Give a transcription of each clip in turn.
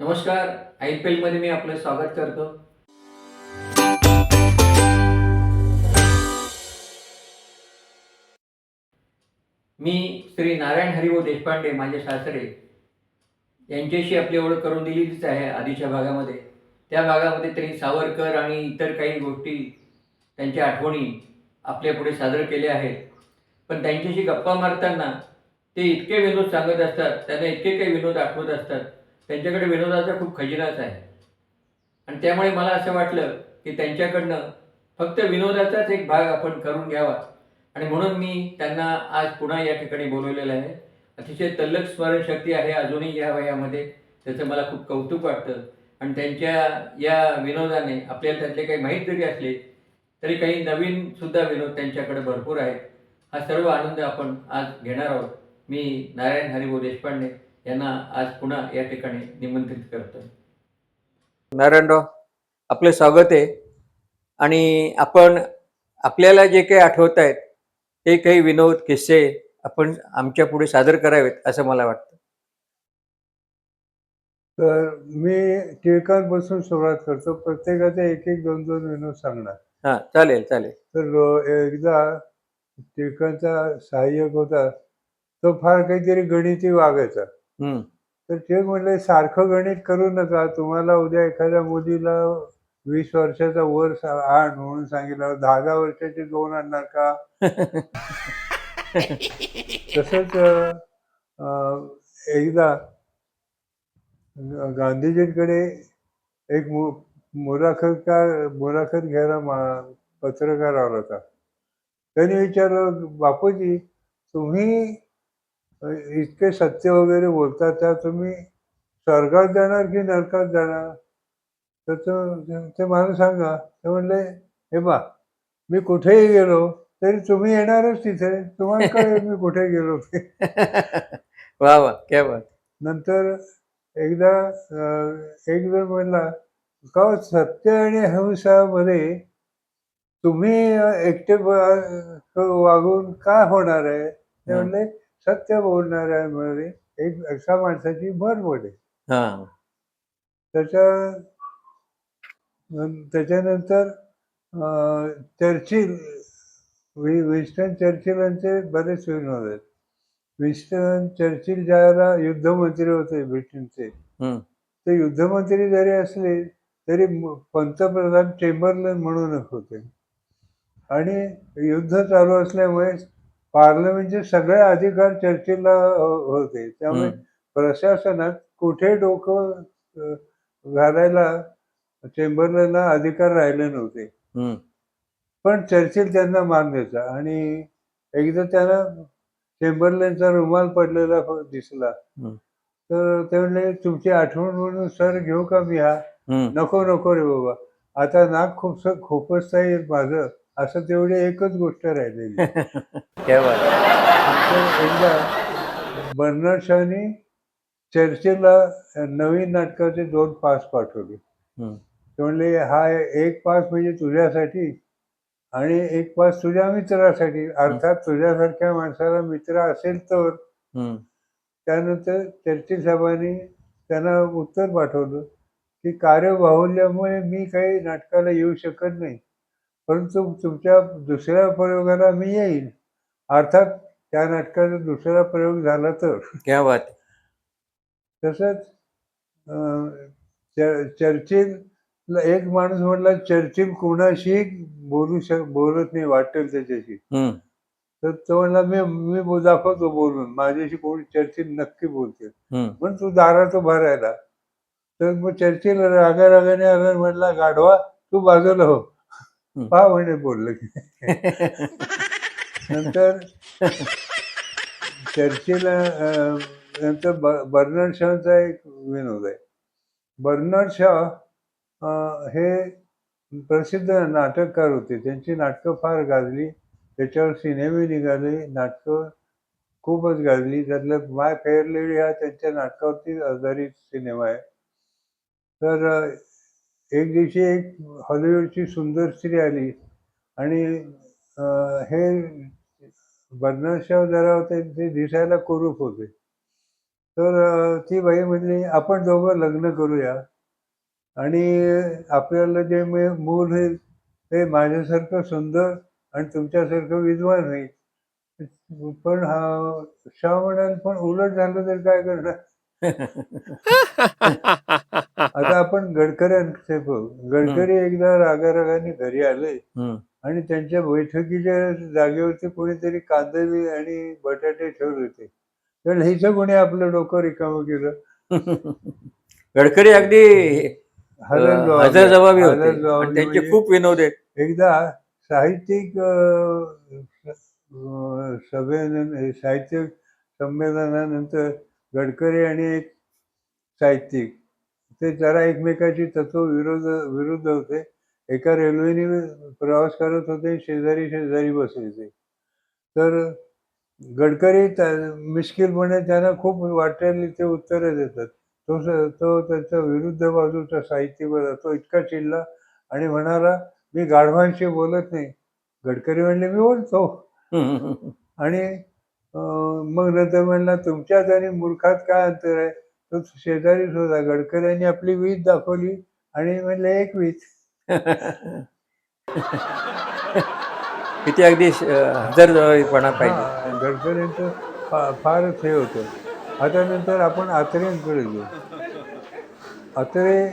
नमस्कार I P एलमध्ये मी आपलं स्वागत करतो. मी श्री नारायण हरिभाऊ देशपांडे माझे सासरे यांच्याशी आपली ओळख करून दिलेलीच आहे आधीच्या भागामध्ये. त्या भागामध्ये त्यांनी सावरकर आणि इतर काही गोष्टी त्यांच्या आठवणी आपल्या पुढे सादर केल्या आहेत. पण त्यांच्याशी गप्पा मारताना ते इतके विनोद सांगत असतात त्यांना इतके काही विनोद आठवत असतात. त्यांच्याकडे विनोदाचा खूप खजिनाच आहे. आणि त्यामुळे मला असं वाटलं की त्यांच्याकडनं फक्त विनोदाचाच एक भाग आपण करून घ्यावा. आणि म्हणून मी त्यांना आज पुन्हा या ठिकाणी बोलवलेलं आहे. अतिशय तल्लक स्मरणशक्ती आहे अजूनही या वयामध्ये त्याचं मला खूप कौतुक वाटतं. आणि त्यांच्या या विनोदाने आपल्याला त्यातले काही माहीत जरी असले तरी काही नवीन सुद्धा विनोद त्यांच्याकडे भरपूर आहेत. हा सर्व आनंद आपण आज घेणार आहोत. मी नारायण हरिभाऊ देशपांडे यांना आज पुन्हा या ठिकाणी निमंत्रित करतो नारायणराव आपले स्वागत आहे. आणि आपण आपल्याला जे काही आठवत आहेत ते काही विनोद किस्से आपण आमच्या पुढे सादर करावेत असं मला वाटतं. तर मी टिळकांपासून सुरुवात करतो. प्रत्येकाचे एक एक दोन दोन विनोद सांगणार. हां चालेल चालेल. तर एकदा टिळकांचा सहाय्यक होता तो फार काहीतरी गणिती वागायचा. तर ते म्हणले सारखं गणित करू नका. तुम्हाला उद्या एखाद्या मुलीला वीस वर्षाचा वर आण म्हणून सांगितलं दहा दहा वर्षाचे दोन आणणार का? तसंच एकदा गांधीजींकडे एक मुलाखतकार मुलाखत घ्यायला पत्रकार आला होता. त्यांनी विचारलं बापूजी तुम्ही इतके सत्य वगैरे बोलता त्या तुम्ही स्वर्गात जाणार की नरकात जाणार? तर तो- ते मला सांगा. ते म्हणले हे बा मी कुठेही गेलो तरी तुम्ही येणारच तिथे. तुम्हाला काय मी कुठे गेलो ते? वा वा क्या बात. नंतर एकदा एक जण म्हणला का सत्य आणि अहिंसामध्ये तुम्ही एकटे वागून काय होणार आहे? ते. म्हणले सत्य बोलणाऱ्यामध्ये एक अशा माणसाची भर पडे हां. त्याच्या त्याच्यानंतर चर्चिल विन्स्टन चर्चिल यांचे बरेच विनोद आहेत विन्स्टन चर्चिल ज्याला युद्धमंत्री होते ब्रिटनचे. ते युद्धमंत्री जरी असले तरी पंतप्रधान चेंबरलेन म्हणूनच होते. आणि युद्ध चालू असल्यामुळे पार्लमेंटचे सगळे अधिकार चर्चिलला अ, होते. त्यामुळे. प्रशासनात कुठे डोकं घालायला चेंबरलेनला अधिकार राहिले नव्हते. पण चर्चिल त्यांना मान द्यायचा आणि एकदा त्यांना चेंबरलेनचा रुमाल पडलेला दिसला. तर ते म्हणले तुमची आठवण म्हणून सर घेऊ का मी हा. नको नको रे बाबा. आता नाक खूप खूपच येईल माझं. असं तेवढी एकच गोष्ट राहिलेली. एकदा बर्नार्ड शॉनी चर्चिलला नवीन नाटकाचे दोन पास पाठवले. ते म्हणले हा एक पास म्हणजे तुझ्यासाठी आणि एक पास तुझ्या मित्रासाठी. अर्थात तुझ्यासारख्या माणसाला मित्र असेल तर. त्यानंतर चर्चिल साहेबांनी त्यांना उत्तर पाठवलं की कार्यबाहुल्यामुळे मी काही नाटकाला येऊ शकत नाही. परंतु तुमच्या दुसऱ्या प्रयोगाला मी येईन. अर्थात त्या नाटकाचा दुसरा प्रयोग झाला तर. क्या बात तसंच चर्चिल एक माणूस म्हटला चर्चिल कोणाशी बोलू शक बोलत नाही वाटेल त्याच्याशी. हम्म, तर तो म्हणला मी मी दाखवतो बोलून. माझ्याशी कोणी चर्चिल नक्की बोलते. पण तू दारात उभा राहिला. तर मग चर्चिल रागा रागाने आला म्हटला गाढवा तू बाजूला हो. पहा म्हणे बोललं की. नंतर चर्चिल नंतर बर्नार्ड शॉचा एक विनोद आहे. बर्नार्ड शॉ हे प्रसिद्ध नाटककार होते. त्यांची नाटकं फार गाजली. त्याच्यावर सिनेमे निघाले. नाटकं खूपच गाजली. त्यातलं माय फेअर लेडी हा त्यांच्या नाटकावरती आधारित सिनेमा आहे. तर एक दिवशी एक हॉलिवूडची सुंदर स्त्री आली आणि हे बर्नर जरा होते ते दिसायला कुरूप होते. तर ती बाई म्हणली आपण दोघं लग्न करूया. आणि आपल्याला जे मी मूल होईल ते माझ्यासारखं सुंदर आणि तुमच्यासारखं विद्वान होईल पण हा शाह म्हणाल पण उलट झालं तर काय करणार? आता आपण गडकऱ्यांचे बघ गडकरी एकदा रागारागाने घरी आले. आणि त्यांच्या बैठकीच्या जागेवरती कोणीतरी कांदे आणि बटाटे ठेवले होते. तर हिचं कोणी आपलं डोकं रिकामं केलं? गडकरी अगदी त्यांचे म्हणजे खूप विनोद आहेत. एकदा साहित्यिक सभे साहित्य संमेलनानंतर गडकरी आणि एक साहित्यिक. ते जरा एकमेकाची तत्व विरोध विरुद्ध होते. एका रेल्वेने प्रवास करत होते शेजारी शेजारी बसायचे. तर गडकरी त्या- मिश्किलपणे त्यांना खूप वाटेल ते उत्तरं देतात. तो तो त्याच्या विरुद्ध बाजूचा साहित्यिक होता. तो इतका चिडला आणि म्हणाला मी गाढवांशी बोलत नाही. गडकरी म्हणले मी बोलतो. आणि मग नंतर म्हणला तुमच्यात आणि मूर्खात काय अंतर आहे? तो शेजारीच होता गडकऱ्यांनी आपली वीज दाखवली आणि म्हणले एक वीज. किती अगदी अं, हजर जबाबीपणा पाहिजे. गडकरींचं फा- फारच हे होतं. आता नंतर आपण आत्रेंकडे घेऊ आत्रे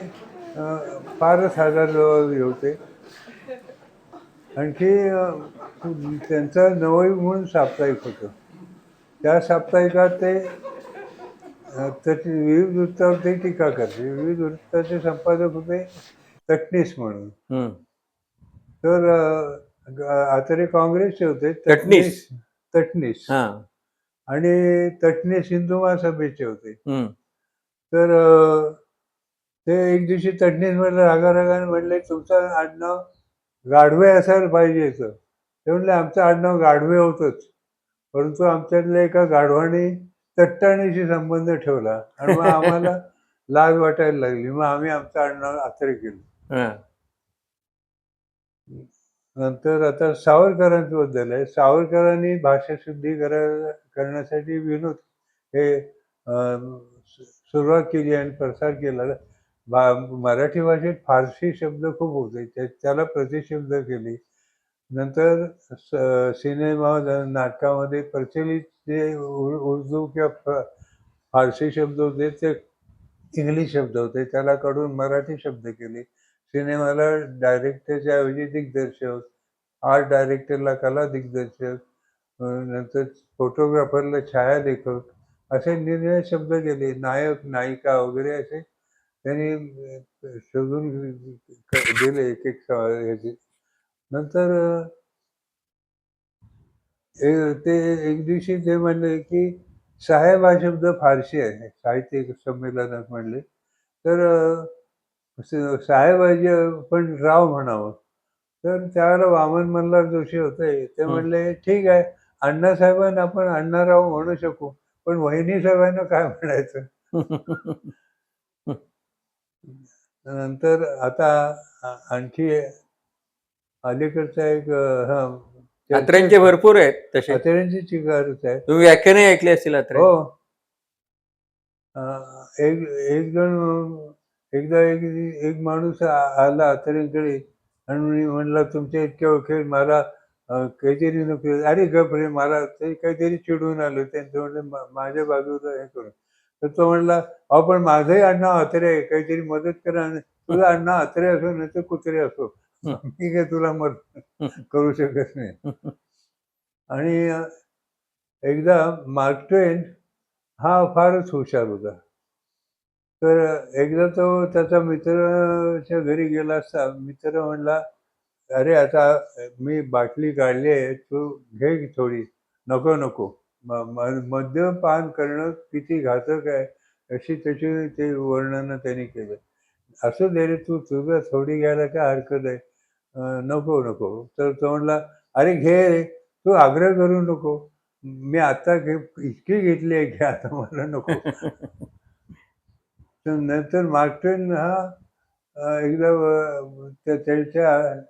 फारच हजार जबाबी होते. आणखी त्यांचं नवई म्हणून साप्ताहिक होतं. त्या साप्ताहिकात ते त्याची विविध वृत्तावरती टीका करते. विविध वृत्ताचे संपादक होते तटणीस म्हणून. तर आत्रे काँग्रेसचे होते तटणीस? तटणीस हा. आणि तटणीस हिंदू महासभेचे होते. तर ते एक दिवशी तटणीस म्हणलं रागारागाने म्हणले तुमचं आडनाव गाढवे असायला पाहिजे ते म्हणले आमचं आडनाव गाढवे होतंच. परंतु आमच्यातल्या एका गाढवाने तट्टाणीशी संबंध ठेवला आणि मग आम्हाला लाज वाटायला लागली. मग आम्ही आमचं आडनाव आत्रे केलं. हा. नंतर आता सावरकरांच्या बद्दल आहे. सावरकरांनी भाषा शुद्धी करा करण्यासाठी विनोद हे सुरुवात केली आणि प्रसार केला. मराठी भाषेत फारसी शब्द खूप होते. त्या- त्याला प्रतिशब्द केली. नंतर स- सिनेमा नाटकामध्ये प्रचलित जे उर्दू किंवा फारसी शब्द होते ते इंग्लिश शब्द होते. त्याला काढून मराठी शब्द केले. सिनेमाला डायरेक्टरच्या ऐवजी दिग्दर्शक आर्ट डायरेक्टरला कला दिग्दर्शक नंतर फोटोग्राफरला छायालेखक असे निर्णय शब्द केले. नायक नायिका वगैरे असे त्यांनी शोधून दिले एक एक नंतर ते एक दिवशी ते म्हणले की साहेब हा शब्द फारशी आहे. साहित्य संमेलनात म्हणले. तर अं, स- साहेबाजी पण राव म्हणावं. तर त्यावेळेला वामन मल्हार जोशी होते. ते. म्हणले ठीक आहे. अण्णासाहेबांना आपण अण्णाराव म्हणू शकू. पण वहिनी साहेबांना काय म्हणायचं? नंतर आता आणखी अलीकडचा एक हा अत्र्यांचे भरपूर आहेत तसे. अत्र्यांची चिकारच आहे तुम्ही व्याख्याने ऐकली असतील अत्रे हो. अं, एक एक जण एकदा एक एक माणूस आ- आला अत्र्यांकडे आणि म्हणला तुमच्या इतक्या ओळखी मला अं, काहीतरी नको. अरे गप रे मला ते काहीतरी चिडून आलं. त्यांचं म्हणलं "मा- माझ्या बाजूला हे करू. तर तो म्हणला अहो पण माझंही अण्णा अत्रे आहे. काहीतरी मदत करा आणि तुझं अण्णा अत्रे असो नाही तर कुत्रे असो. मी काय तुला मदत करू शकत नाही. आणि एकदा मार्क ट्वेन हा फारच हुशार होता. तर एकदा तो त्याचा मित्राच्या घरी गेला असता. मित्र म्हणला अरे आता मी बाटली काढली आहे तू घे थोडी. नको नको. मद्यपान करणं किती घातक आहे अशी त्याची ते वर्णन त्यांनी केलं. असं दे रे तू तुझं थोडी घ्यायला काय हरकत आहे? नको नको. तर तो म्हणला अरे घे रे. तू आग्रह करू नको. मी आता घे इतकी घेतली आहे की आता मला नको. तर नंतर मार्क ट्वेन हा एकदा त्याच्या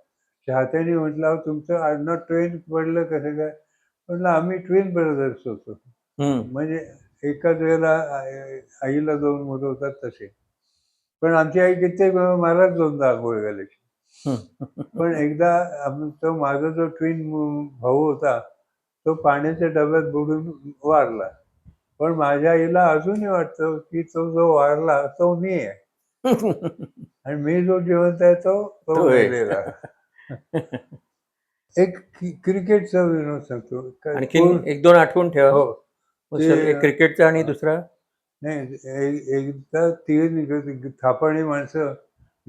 चाहत्याने म्हटलं "अहो, तुमचं आडनाव ट्वेन पडलं कसं काय? म्हटलं आम्ही ट्विन ब्रदर्स होतो. म्हणजे एकाच वेळेला आई- आईला दोन मुलं होतात तसे. पण आमची आई कित्येक मलाच दोनदा आंघोळ घालायची. पण एकदा तो माझा जो ट्विन भाऊ होता तो पाण्याच्या डब्यात बुडून वारला. पण माझ्या आईला अजूनही वाटतं की तो जो वारला तो मी आहे. आणि मी जो जिवंत आहे तो तो तो. मेलेला एक क्रिकेटचा विनोद सांगतो. कोण- एक दोन आठवून ठेवा. हो. एक क्रिकेटचा आणि दुसरा? नाही एकदा तीन थापाणी माणसं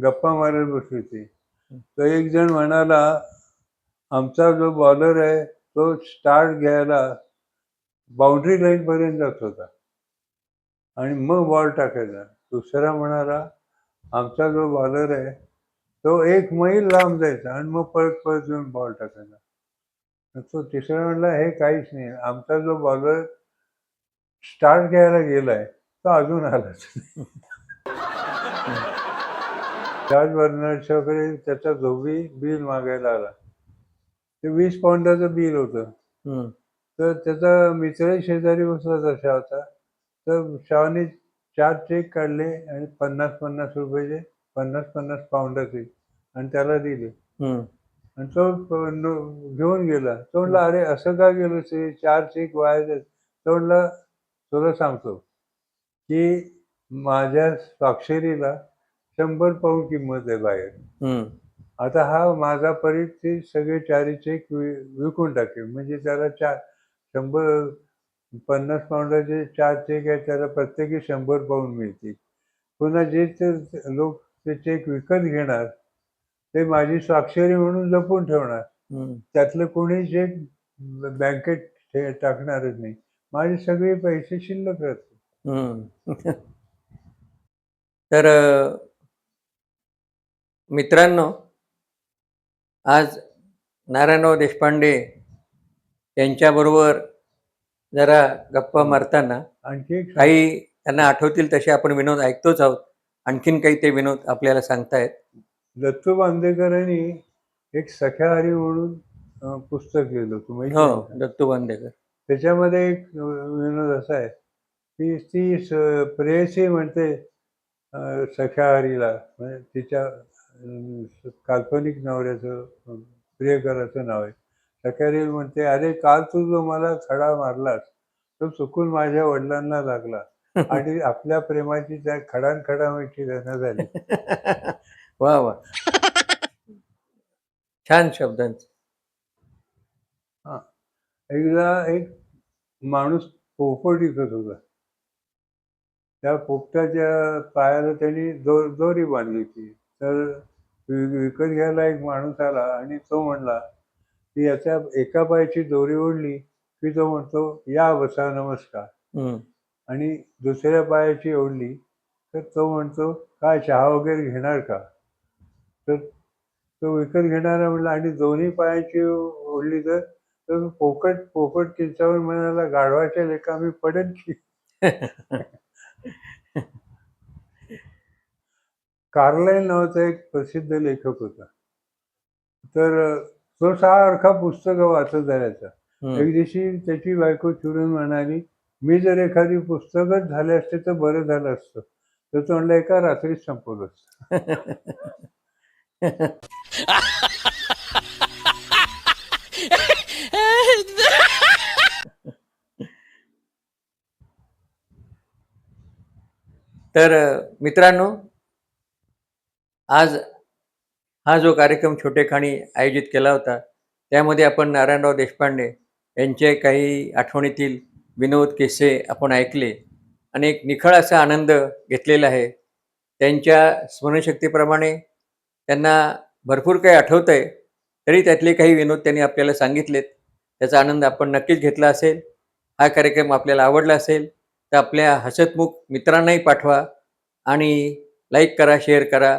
गप्पा मारत बसली होती. तर एक जण म्हणाला आमचा जो बॉलर आहे तो स्टार्ट घ्यायला बाउंड्री लाईन पर्यंत जात होता. आणि मग बॉल टाकायचा. दुसरा म्हणाला आमचा जो बॉलर आहे तो एक मैल लांब जायचा आणि मग परत परत येऊन बॉल टाकायचा. तो तिसरा म्हणला हे काहीच नाही. आमचा जो बॉलर स्टार्ट घ्यायला गेलाय तो अजून आलाच बर्नार्ड शॉकडे त्याचा धोबी बिल मागायला आला. ते वीस पाऊंडाचं बिल होतं. तर त्याचा मित्रही शेजारी बसला तसा होता तर शाहने चार चेक काढले आणि पन्नास पन्नास रुपयाचे पन्नास पन्नास पाऊंडाचे आणि त्याला दिले. आणि तो घेऊन गेला. तो म्हणला अरे असं का गेलं ते चार चेक वाया जात तो म्हणला तुला सांगतो की माझ्या स्वाक्षरीला शंभर पाऊंड किंमत आहे बाहेर. आता हा माझा परीट ते सगळे चारी चेक विकून टाकेल म्हणजे त्याला चार शंभर पन्नास पाऊंडाचे चार चेक आहेत त्याला प्रत्येकी शंभर पाऊंड मिळतील पुन्हा जे ते लोक ते चेक विकत घेणार ते माझी स्वाक्षरी म्हणून जपून ठेवणार. त्यातलं कोणी चेक बँकेत टाकणारच नाही माझे सगळे पैसे शिल्लक राहतील. तर मित्रांनो आज नारायणराव देशपांडे यांच्याबरोबर जरा गप्पा मारताना आणखी काही त्यांना आठवतील तसे आपण विनोद ऐकतोच आहोत. आणखीन काही ते विनोद आपल्याला सांगतायत. दत्तू बांदेकरांनी एक सख्याहारी म्हणून अं, पुस्तक लिहिलं होतं माहिती हो? दत्तू बांदेकर. त्याच्यामध्ये एक विनोद असा आहे की ती प्रेयसी म्हणते अं, सख्याहारीला म्हणजे तिच्या काल्पनिक नवऱ्याचं प्रियकराचं नाव आहे. सख्याहारी म्हणते अरे काल तू जो मला खडा मारलास तो चुकून माझ्या वडिलांना लागला आणि आपल्या प्रेमाची त्या खडान खडामाची घटना झाली. वा वा. छान शब्दांच. एकदा एक माणूस पोपट विकत होता. त्या पोपटाच्या पायाला त्यांनी दो दोरी बांधली होती. तर विकत घ्यायला एक माणूस आला आणि तो म्हणला की याच्या एका पायाची दोरी ओढली की तो म्हणतो या बसा नमस्कार. आणि दुसऱ्या पायाची ओढली तर तो म्हणतो काय चहा वगैरे घेणार का? तर तो विकत घेणारा म्हणला आणि दोन्ही पायाची ओढली तर? तर पोपट पोपट चिंचावर म्हणाला गाढवाच्या लेखा मी पडेल की. कार्लाईल नावाचा एक प्रसिद्ध लेखक होता. तर तो सारखा पुस्तकं वाचत जायचा. एक दिवशी त्याची बायको चिडून म्हणाली मी जर एखादी पुस्तकच झाले असते तर बरं झालं असतं. तर तो म्हणला एका रात्रीत संपवलं असतं. तर मित्रांनो आज हा जो कार्यक्रम छोटेखानी आयोजित केला होता त्यामध्ये आपण नारायणराव देशपांडे यांचे काही आठवणीतील विनोद किस्से आपण ऐकले. आणि एक निखळ असा आनंद घेतलेला आहे. त्यांच्या स्मरणशक्तीप्रमाणे त्यांना भरपूर काही आठवतं आहे तरी त्यातले काही विनोद त्यांनी आपल्याला सांगितलेत. त्याचा आनंद आपण नक्कीच घेतला असेल. हा कार्यक्रम आपल्याला आवडला असेल तर आपल्या हसतमुख मित्रांनाही पाठवा आणि लाईक करा शेअर करा.